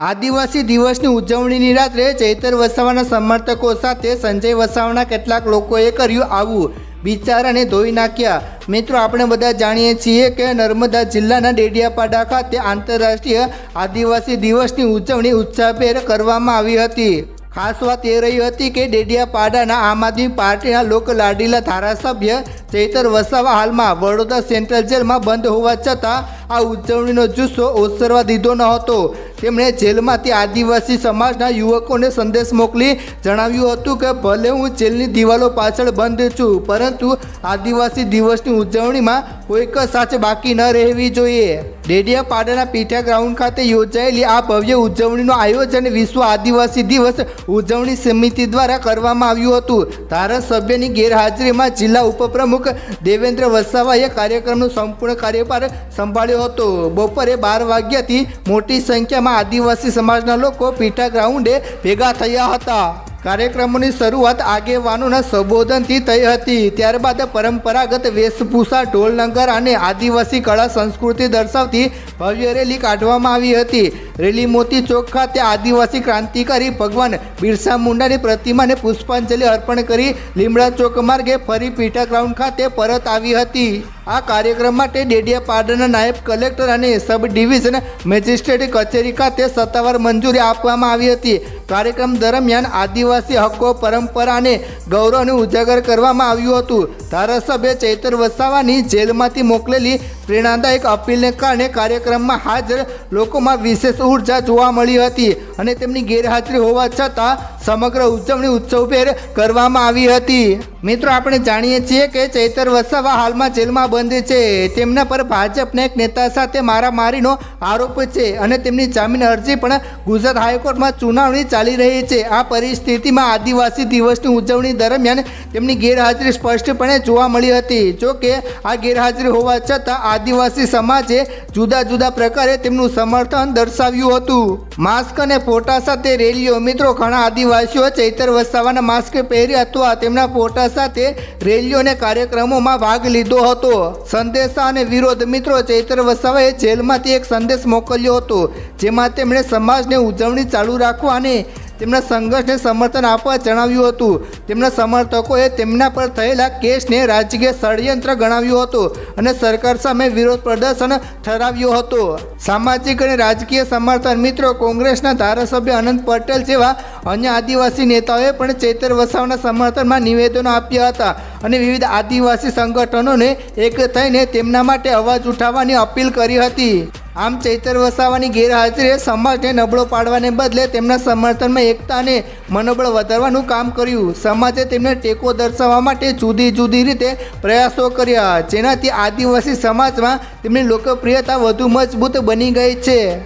આદિવાસી દિવસની ઉજવણીની રાત્રે ચૈતર વસાવાના સમર્થકો સાથે સંજય વસાવાના કેટલાક લોકોએ કર્યું આવું. બિચારાને ધોઈ નાખ્યા. મિત્રો, આપણે બધા જાણીએ છીએ કે નર્મદા જિલ્લાના ડેડિયાપાડા ખાતે આંતરરાષ્ટ્રીય આદિવાસી દિવસની ઉજવણી ઉત્સાહભેર કરવામાં આવી હતી. ખાસ વાત એ રહી હતી કે ડેડિયાપાડાના આમ આદમી પાર્ટીના લોક લાડીલા ધારાસભ્ય ચૈતર વસાવા હાલમાં વડોદરા સેન્ટ્રલ જેલમાં બંધ હોવા છતાં આ ઉજવણીનો જુસ્સો ઓસરવા દીધો ન હતો. તેમણે જેલમાંથી આદિવાસી સમાજના યુવકોને સંદેશ મોકલી જણાવ્યું હતું કે, ભલે હું જેલની દિવાલો પાછળ બંધ છું, પરંતુ આદિવાસી દિવસની ઉજવણીમાં કોઈક સાથે બાકી ન રહેવી જોઈએ. ડેડિયાપાડાના પીઠા ગ્રાઉન્ડ ખાતે યોજાયેલી આ ભવ્ય ઉજવણીનું આયોજન વિશ્વ આદિવાસી દિવસ ઉજવણી સમિતિ દ્વારા કરવામાં આવ્યું હતું. ધારાસભ્યની ગેરહાજરીમાં જિલ્લા ઉપપ્રમુખ દેવેન્દ્ર વસાવાએ કાર્યક્રમનો સંપૂર્ણ કાર્યભાર સંભાળ્યો હતો. બપોરે બાર વાગ્યાથી મોટી સંખ્યામાં આદિવાસી સમાજના લોકો પીઠા ગ્રાઉન્ડે ભેગા થયા હતા. કાર્યક્રમોની શરૂઆત આગેવાનોના સંબોધનથી થઈ હતી. ત્યારબાદ પરંપરાગત વેશભૂષા, ઢોલનગર અને આદિવાસી કળા સંસ્કૃતિ દર્શાવતી ભવ્ય રેલી કાઢવામાં આવી હતી. રેલી મોતી ચોક ખાતે આદિવાસી ક્રાંતિકારી ભગવાન બિરસા મુંડાની પ્રતિમાને પુષ્પાંજલિ અર્પણ કરી લીમડા ચોક માર્ગે ફરી પીઠા ગ્રાઉન્ડ ખાતે પરત આવી હતી. આ કાર્યક્રમ માટે ડેડિયાપાડાના નાયબ કલેક્ટર અને સબ ડિવિઝન મેજિસ્ટ્રેટ કચેરી ખાતે સત્તાવાર મંજૂરી આપવામાં આવી હતી. કાર્યક્રમ દરમિયાન આદિવાસી હક્કો પરંપરા અને ગૌરવને ઉજાગર કરવામાં આવ્યું હતું. ધારાસભ્ય ચૈતર વસાવાની જેલમાંથી મોકલેલી પ્રેરણાદાયક અપીલને કારણે કાર્યક્રમમાં હાજર લોકોમાં વિશેષ ઊર્જા જોવા મળી હતી અને તેમની ગેરહાજરી હોવા છતાં સમગ્ર ઉજવણી ઉત્સવભેર કરવામાં આવી હતી. મિત્રો, આપણે જાણીએ છીએ કે ચૈતર વસાવા હાલમાં જેલમાં બંધ છે. તેમના પર ભાજપના એક નેતા સાથે મારામારીનો આરોપ છે અને તેમની જામીન અરજી પણ ગુજરાત હાઈકોર્ટમાં ચુનાવણી ચાલી રહી છે. આ પરિસ્થિતિમાં આદિવાસી દિવસની ઉજવણી દરમિયાન તેમની ગેરહાજરી સ્પષ્ટપણે જોવા મળી હતી. જો કે, આ ગેરહાજરી હોવા છતાં આદિવાસી સમાજે જુદા જુદા પ્રકારે તેમનું સમર્થન દર્શાવ્યું હતું. માસ્ક અને ફોટા સાથે રેલીઓ. મિત્રો, ઘણા આદિવાસીઓ ચૈતર વસાવાના માસ્ક પહેરી અથવા તેમના ફોટા સાથે રેલીઓ અને કાર્યક્રમોમાં ભાગ લીધો હતો. સંદેશા અને વિરોધ. મિત્રો, ચૈતર વસાવાએ જેલમાંથી એક સંદેશ મોકલ્યો હતો, જેમાં તેમણે સમાજને ઉજવણી ચાલુ રાખવા અને તેમના સંઘર્ષને સમર્થન આપવા જણાવ્યું હતું. તેમના સમર્થકોએ તેમના પર થયેલા કેસને રાજકીય ષડયંત્ર ગણાવ્યું હતું અને સરકાર સામે વિરોધ પ્રદર્શન ઠરાવ્યું હતું. સામાજિક અને રાજકીય સમર્થન મિત્રો, કોંગ્રેસના ધારાસભ્ય અનંત પટેલ જેવા અન્ય આદિવાસી નેતાઓએ પણ ચેતર વસાવાના સમર્થનમાં નિવેદનો આપ્યા હતા અને વિવિધ આદિવાસી સંગઠનોને એક થઈને તેમના માટે અવાજ ઉઠાવવાની અપીલ કરી હતી. આમ ચૈતર વસાવાની ગેરહાજરીએ સમાજને નબળો પાડવાને બદલે તેમના સમર્થનમાં એકતા અને મનોબળ વધારવાનું કામ કર્યું. સમાજે તેમને ટેકો દર્શાવવા માટે જુદી જુદી રીતે પ્રયાસો કર્યા, જેનાથી આદિવાસી સમાજમાં તેમની લોકપ્રિયતા વધુ મજબૂત બની ગઈ છે.